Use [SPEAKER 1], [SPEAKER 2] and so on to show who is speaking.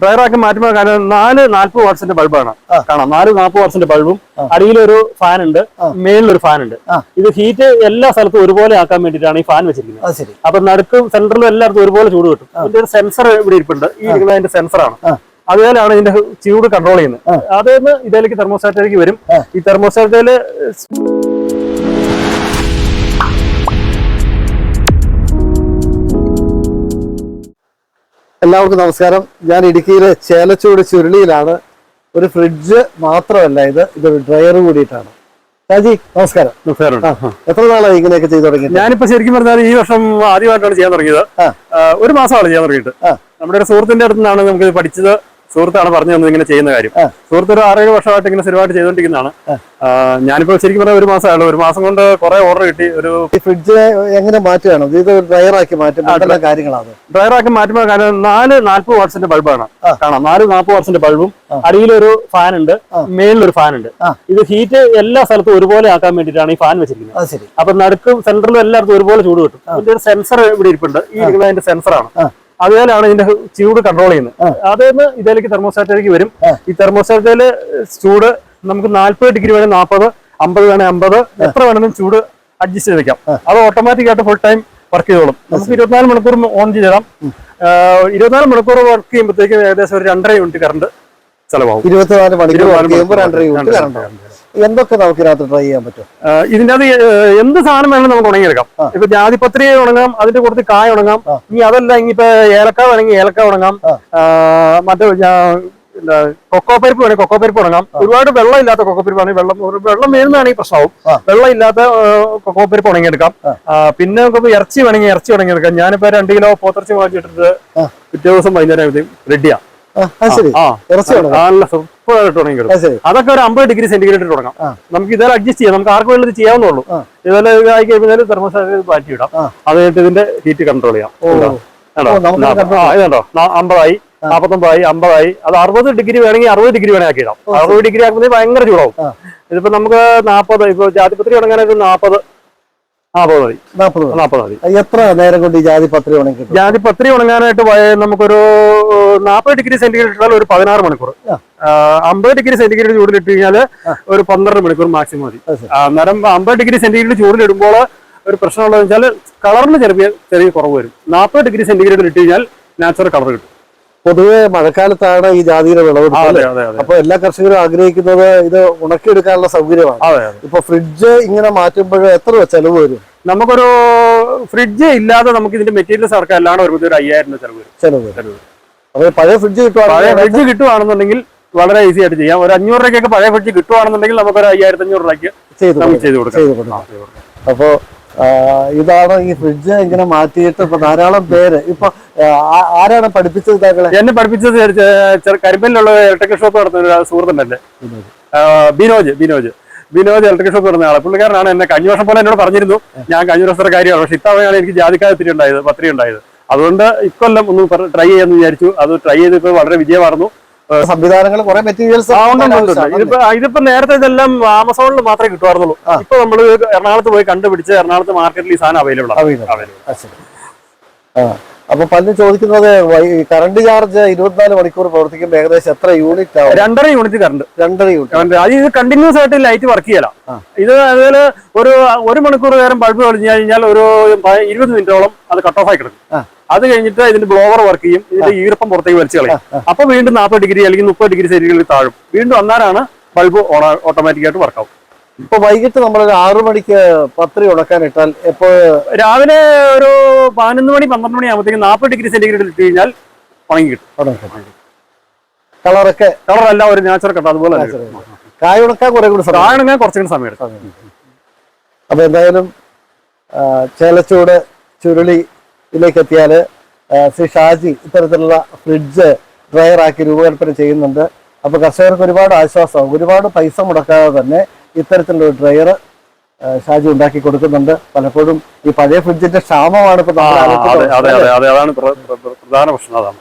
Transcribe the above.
[SPEAKER 1] ഡ്രയറാക്കി മാറ്റുമ്പോൾ കാര്യം നാല് നാല്പത് വാട്സിന്റെ ബൾബാണ്. കാണാം. നാല് നാൽപ്പത് വാട്സിന്റെ ബൾബും. അടിയിലൊരു ഫാൻ ഉണ്ട്. മേളിലൊരു ഫാൻ ഉണ്ട് ഇത് ഹീറ്റ് എല്ലാ സ്ഥലത്തും ഒരുപോലെ ആക്കാൻ വേണ്ടിയിട്ടാണ് ഈ ഫാൻ വെച്ചിരിക്കുന്നത്. അപ്പൊ നടുക്കും സെന്ററിലും എല്ലായിടത്തും ഒരുപോലെ ചൂട് കിട്ടും. ഇതിന്റെ ഒരു സെൻസർ ഇവിടെ ഇരിപ്പുണ്ട്. ഈ ഇരിക്കുന്നത് അതിന്റെ സെൻസറാണ്. അതുപോലെയാണ് ഇതിന്റെ ചൂട് കൺട്രോൾ ചെയ്യുന്നത്. അതേന്ന് ഇതിലേക്ക് തെർമോസ്റ്റാറ്റിലേക്ക് വരും. ഈ തെർമോസ്റ്റാറ്റിൽ
[SPEAKER 2] എല്ലാവർക്കും നമസ്കാരം. ഞാൻ ഇടുക്കിയിലെ ചേലച്ചൂട് ചുരുളിയിലാണ്. ഒരു ഫ്രിഡ്ജ് മാത്രമല്ല ഇത്. ഇതൊരു ഡ്രയർ കൂടിയിട്ടാണ്. രാജി നമസ്കാരം. നമസ്കാരം. എത്ര നാളായി ഇങ്ങനെയൊക്കെ ചെയ്തു തുടങ്ങി
[SPEAKER 1] ഞാനിപ്പോ ശരിക്കും പറഞ്ഞാൽ ഈ വർഷം ആദ്യമായിട്ടാണ് ചെയ്യാൻ തുടങ്ങിയത്. ഒരു മാസമാണ് ചെയ്യാൻ തുടങ്ങിയിട്ട്. നമ്മുടെ ഒരു സുഹൃത്തിന്റെ അടുത്ത് നിന്നാണ് നമുക്ക് ഇത് പഠിച്ചത്. സുഹൃത്താണ് പറഞ്ഞു തന്നത് ഇങ്ങനെ ചെയ്യുന്ന കാര്യം. സുഹൃത്ത് ഒരു ആറേഴ് വർഷമായിട്ട് ഇങ്ങനെ സ്ഥിരമായിട്ട് ചെയ്തുകൊണ്ടിരിക്കുന്നതാണ്. ഞാനിപ്പോ ശരിക്കും പറഞ്ഞാൽ ഒരു മാസമായുള്ളൂ ഒരു മാസം കൊണ്ട് കുറെ ഓർഡർ കിട്ടി. ഒരു
[SPEAKER 2] ഫ്രിഡ്ജ് എങ്ങനെ മാറ്റുകയാണ്? ഇത് ഡ്രയർ ആക്കി മാറ്റും. എന്തെല്ലാം കാര്യങ്ങളാണ്?
[SPEAKER 1] ഡ്രയറാക്കി മാറ്റുമ്പോൾ കാരണം നാല് നാൽപ്പത് വാട്സിന്റെ ബൾബാണ്. കാണാം. നാല് നാൽപ്പത് വാട്സിന്റെ ബൾബും. അടിയിലൊരു ഫാൻ ഉണ്ട്. മേളിലൊരു ഫാൻ ഉണ്ട്. ഇത് ഹീറ്റ് എല്ലാ സ്ഥലത്തും ഒരുപോലെ ആക്കാൻ വേണ്ടിയിട്ടാണ് ഈ ഫാൻ വെച്ചിരിക്കുന്നത്. അപ്പൊ നടുക്കും സെന്ററിലും എല്ലായിടത്തും ഒരുപോലെ ചൂട് കിട്ടും. ഇതിന്റെ സെൻസർ ഇവിടെ ഇരിപ്പുണ്ട്. ഈ ഇരിക്കുന്നത് അതിന്റെ സെൻസറാണ്
[SPEAKER 2] ആ.
[SPEAKER 1] അതുപോലെയാണ് ഇതിന്റെ ചൂട് കൺട്രോൾ ചെയ്യുന്നത്. അതായത് ഇതിലേക്ക് തെർമോസ്റ്റാറ്റിലേക്ക് വരും. ഈ തെർമോസ്റ്റാറ്റിൽ ചൂട് നമുക്ക് നാല്പത് ഡിഗ്രി വേണേൽ നാൽപ്പത് അമ്പത് വേണേൽ അമ്പത് എത്ര വേണമെങ്കിലും ചൂട് അഡ്ജസ്റ്റ് ചെയ്ത് വെക്കാം. അത് ഓട്ടോമാറ്റിക് ആയിട്ട് ഫുൾ ടൈം വർക്ക് ചെയ്തോളും. നമുക്ക് ഇരുപത്തിനാല് മണിക്കൂർ ഓൺ ചെയ്തിടാം ഇരുപത്തിനാല് മണിക്കൂർ വർക്ക് ചെയ്യുമ്പോഴത്തേക്കും ഏകദേശം ഒരു രണ്ടര യൂണിറ്റ് കറണ്ട് ചെലവാകും.
[SPEAKER 2] ഇരുപത്തിനാല് മണിക്കൂർ രണ്ടര യൂണിറ്റ് കറണ്ട്. എന്തൊക്കെ നമുക്ക് ഇതിനകത്ത് ട്രൈ ചെയ്യാൻ പറ്റും?
[SPEAKER 1] ഇതിന്റെ അത് എന്ത് സാധനം വേണമെങ്കിലും നമുക്ക് ഉണങ്ങിയെടുക്കാം. ഇപ്പൊ ജാതിപത്രി ഉണങ്ങാം അതിന്റെ കൂടുതൽ കായ ഉണങ്ങാം ഇനി അതല്ല ഇനിയിപ്പോ ഏലക്ക വേണമെങ്കിൽ ഏലക്ക ഉണങ്ങാം മറ്റേ കൊക്കോ പരിപ്പ് വേണമെങ്കിൽ കൊക്കോ പരിപ്പ് ഉണങ്ങാം. ഒരുപാട് വെള്ളം ഇല്ലാത്ത കൊക്കോ പരിപ്പ് ആണെങ്കിൽ വെള്ളം വെള്ളം വീഴുന്നതാണെങ്കിൽ പ്രശ്നമാവും. വെള്ളം ഇല്ലാത്ത കൊക്കോ പരിപ്പ് ഉണങ്ങിയെടുക്കാം. പിന്നെ നമുക്ക് ഇറച്ചി വേണമെങ്കിൽ ഇറച്ചി ഉണങ്ങിയെടുക്കാം. ഞാനിപ്പോ രണ്ട് കിലോ പോത്തിറച്ചി
[SPEAKER 2] വാങ്ങിച്ചിട്ടിട്ട്.
[SPEAKER 1] പിറ്റേ ദിവസം വൈകുന്നേരം റെഡിയാ. നല്ല
[SPEAKER 2] അത്
[SPEAKER 1] അതൊക്കെ ഒരു അമ്പത് ഡിഗ്രി സെന്റിഗ്രേഡ് തുടങ്ങാം. നമുക്ക് ഇതെല്ലാം അഡ്ജസ്റ്റ് ചെയ്യാം. നമുക്ക് ആർക്കും ഇത് ചെയ്യാവുന്നുള്ളൂ. ഇതെല്ലാം ഇതായി കഴിഞ്ഞാൽ തെർമോസ്റ്റാറ്റ് മാറ്റി ഇടാം. അത് കഴിഞ്ഞിട്ട് ഇതിന്റെ ഹീറ്റ് കൺട്രോൾ ചെയ്യാം. ഇതുണ്ടോ? അമ്പതായി നാപ്പത്തൊമ്പതായി അമ്പതായി. അത് അറുപത് ഡിഗ്രി വേണമെങ്കിൽ അറുപത് ഡിഗ്രി വേണമെങ്കിൽ ആക്കി
[SPEAKER 2] ഇടാം
[SPEAKER 1] അറുപത് ഡിഗ്രി ആക്കുമ്പോൾ ഭയങ്കര ചൂടാവും. ഇതിപ്പോ നമുക്ക് നാപ്പത് ഇപ്പൊ ജാതിപത്രി തുടങ്ങാനായിട്ട് നാപ്പത് നാപ്പത് മതി.
[SPEAKER 2] നാൽപ്പത്
[SPEAKER 1] നാപ്പത് മതി.
[SPEAKER 2] എത്ര നേരം കൊണ്ട് ഈ ജാതി പത്രി ഉണങ്ങി ജാതി
[SPEAKER 1] പത്രി ഉണങ്ങാനായിട്ട് നമുക്കൊരു നാൽപ്പത് ഡിഗ്രി സെന്റിഗ്രേഡ് ഇട്ടാൽ ഒരു പതിനാറ് മണിക്കൂർ. അമ്പത് ഡിഗ്രി സെന്റിഗ്രേഡ് ചൂടിലിട്ട് കഴിഞ്ഞാൽ ഒരു പന്ത്രണ്ട് മണിക്കൂർ മാക്സിമം മതി. അന്നേരം അമ്പത് ഡിഗ്രി സെന്റിഗ്രേഡ് ചൂടിലിടുമ്പോൾ ഒരു പ്രശ്നമുള്ളതെന്ന് വെച്ചാൽ കളറിന് ചെറിയ ചെറിയ കുറവ് വരും. നാൽപ്പത് ഡിഗ്രി സെന്റിഗ്രേഡിൽ ഇട്ട് കഴിഞ്ഞാൽ നാച്ചുറൽ കളർ കിട്ടും.
[SPEAKER 2] പൊതുവെ മഴക്കാലത്താണ് ഈ ജാതിയുടെ വിളവെടുപ്പ് അപ്പൊ എല്ലാ കർഷകരും ആഗ്രഹിക്കുന്നത് ഇത് ഉണക്കിയെടുക്കാനുള്ള സൗകര്യമാണ്. ഇപ്പൊ ഫ്രിഡ്ജ് ഇങ്ങനെ മാറ്റുമ്പോൾ എത്ര ചെലവ് വരും?
[SPEAKER 1] നമുക്കൊരു ഫ്രിഡ്ജ് ഇല്ലാതെ നമുക്ക് ഇതിന്റെ മെറ്റീരിയൽസ് ഇറക്കാൻ അല്ലാണ്ട് ഒരു ഒരു അയ്യായിരം രൂപ ചെലവ്
[SPEAKER 2] ചെലവ്
[SPEAKER 1] ചെലവ്.
[SPEAKER 2] അപ്പൊ പഴയ ഫ്രിഡ്ജ് കിട്ടുവാണെങ്കിൽ
[SPEAKER 1] ഫ്രിഡ്ജ് കിട്ടുവാണെന്നുണ്ടെങ്കിൽ വളരെ ഈസി ആയിട്ട് ചെയ്യാം. ഒരു അഞ്ഞൂറ് രൂപയ്ക്കൊക്കെ പഴയ ഫ്രിഡ്ജ് കിട്ടുവാണെന്നുണ്ടെങ്കിൽ നമുക്ക് ഒരു അയ്യായിരത്തി അഞ്ഞൂറ് രൂപയ്ക്ക് നമുക്ക് ചെയ്ത് കൊടുക്കാം.
[SPEAKER 2] ചെയ്തു അപ്പോ ആ, ഇതാണ് ഈ ഫ്രിഡ്ജ് ഇങ്ങനെ മാറ്റിയിട്ട് ഇപ്പൊ ധാരാളം പേര്. ഇപ്പൊ ആരാണ് പഠിപ്പിച്ചത് താങ്കളെ
[SPEAKER 1] എന്നെ പഠിപ്പിച്ചത് കരിമ്പലിലുള്ള ഇലക്ട്രിക്കൽ ഷോപ്പ് നടത്തുന്ന സുഹൃത്തുണ്ടല്ലേ? ബിനോജ് ബിനോജ്. ബിനോജ് ഇലക്ട്രിക് ഷോപ്പ് നടന്ന ആളെ. പുള്ളിക്കാരനാണ് എന്നെ കഴിഞ്ഞ വർഷം പോലെ എന്നോട് പറഞ്ഞിരുന്നു. ഞാൻ കഴിഞ്ഞ വർഷത്തെ കാര്യമാണ്. പക്ഷെ ഇത്തവണയാണ് എനിക്ക് ജാതിക്കായത്തിരി ഉണ്ടായത് പത്രി ഉണ്ടായത്. അതുകൊണ്ട് ഇക്കൊല്ലം ഒന്ന് ട്രൈ ചെയ്യാന്ന് വിചാരിച്ചു. അത് ട്രൈ ചെയ്തിപ്പോ വളരെ വിജയമായിരുന്നു
[SPEAKER 2] സംവിധാനങ്ങൾ കുറെ മെറ്റീരിയൽസ്.
[SPEAKER 1] ഇതിപ്പോ നേരത്തെ ഇതെല്ലാം ആമസോണിൽ മാത്രമേ കിട്ടുമായിരുന്നുള്ളൂ. ഇപ്പൊ നമ്മൾ എറണാകുളത്ത് പോയി കണ്ടുപിടിച്ച് എറണാകുളത്ത് മാർക്കറ്റിൽ ഈ സാധനം അവൈലബിൾ ആണ് Available.
[SPEAKER 2] അപ്പൊ പലരും ചോദിക്കുന്നത് കറണ്ട് ചാർജ് ഇരുപത്തിനാല് മണിക്കൂർ പ്രവർത്തിക്കുമ്പോൾ ഏകദേശം എത്ര യൂണിറ്റ് ആവും?
[SPEAKER 1] രണ്ടര യൂണിറ്റ് കറണ്ട്
[SPEAKER 2] രണ്ടര യൂണിറ്റ്
[SPEAKER 1] അത് ഇത് കണ്ടിന്യൂസ് ആയിട്ട് ലൈറ്റ് വർക്ക് ചെയ്യല. ഇത് അതുപോലെ ഒരു ഒരു മണിക്കൂർ നേരം ബൾബ് കളിഞ്ഞു കഴിഞ്ഞാൽ ഒരു ഇരുപത് മിനിറ്റോളം അത് കട്ട് ഓഫ് ആയി കിടക്കും. അത് കഴിഞ്ഞിട്ട് ഇതിന്റെ ബ്ലോവർ വർക്ക് ചെയ്യും. ഇതിന്റെ ഈർപ്പം പുറത്തേക്ക് വലിച്ചു കളയും. അപ്പൊ വീണ്ടും നാൽപ്പത് ഡിഗ്രി അല്ലെങ്കിൽ മുപ്പത് ഡിഗ്രി സെന്റിഗ്രേഡ് താഴും. വീണ്ടും അന്നേരമാണ് ബൾബ് ഓട്ടോമാറ്റിക് ആയിട്ട് വർക്കാവും
[SPEAKER 2] ഇപ്പൊ വൈകിട്ട് നമ്മൾ ഒരു ആറു മണിക്ക് പത്രി ഉണക്കാൻ ഇട്ടാൽ എപ്പോ
[SPEAKER 1] രാവിലെ ഒരു പതിനൊന്ന് മണി പന്ത്രണ്ട് മണി ആകുമ്പോഴത്തേക്ക് നാൽപ്പത് ഡിഗ്രി സെന്റിഗ്രേഡ് ഇട്ട് കഴിഞ്ഞാൽ ഉണങ്ങി കിട്ടും.
[SPEAKER 2] കളറൊക്കെ?
[SPEAKER 1] കളർ എല്ലാം ഒരു നാച്ചുറൽ കട്ട. അതുപോലെ.
[SPEAKER 2] കായ ഉണക്കാൻ കുറെ കൂടി കായ
[SPEAKER 1] ഉണക്കാൻ കുറച്ചുകൂടി സമയം എടുക്കും.
[SPEAKER 2] അപ്പൊ എന്തായാലും ചേലച്ചൂട് ചുരുളിയിലേക്ക് എത്തിയാൽ ശ്രീ ഷാജി ഇത്തരത്തിലുള്ള ഫ്രിഡ്ജ് ഡ്രയർ ആക്കി രൂപകൽപ്പന ചെയ്യുന്നുണ്ട്. അപ്പൊ കർഷകർക്ക് ഒരുപാട് ആശ്വാസം ഒരുപാട് പൈസ മുടക്കാതെ തന്നെ ഇത്തരത്തിലുള്ള ഡ്രയർ ഷാജി ഉണ്ടാക്കി കൊടുക്കുന്നുണ്ട്. പലപ്പോഴും ഈ പഴയ ഫ്രിഡ്ജിന്റെ ക്ഷാമമാണ് ഇപ്പൊ
[SPEAKER 1] അതാണ് പ്ര- പ്ര- പ്ര- പ്രധാന പ്രശ്നം അതാണ്.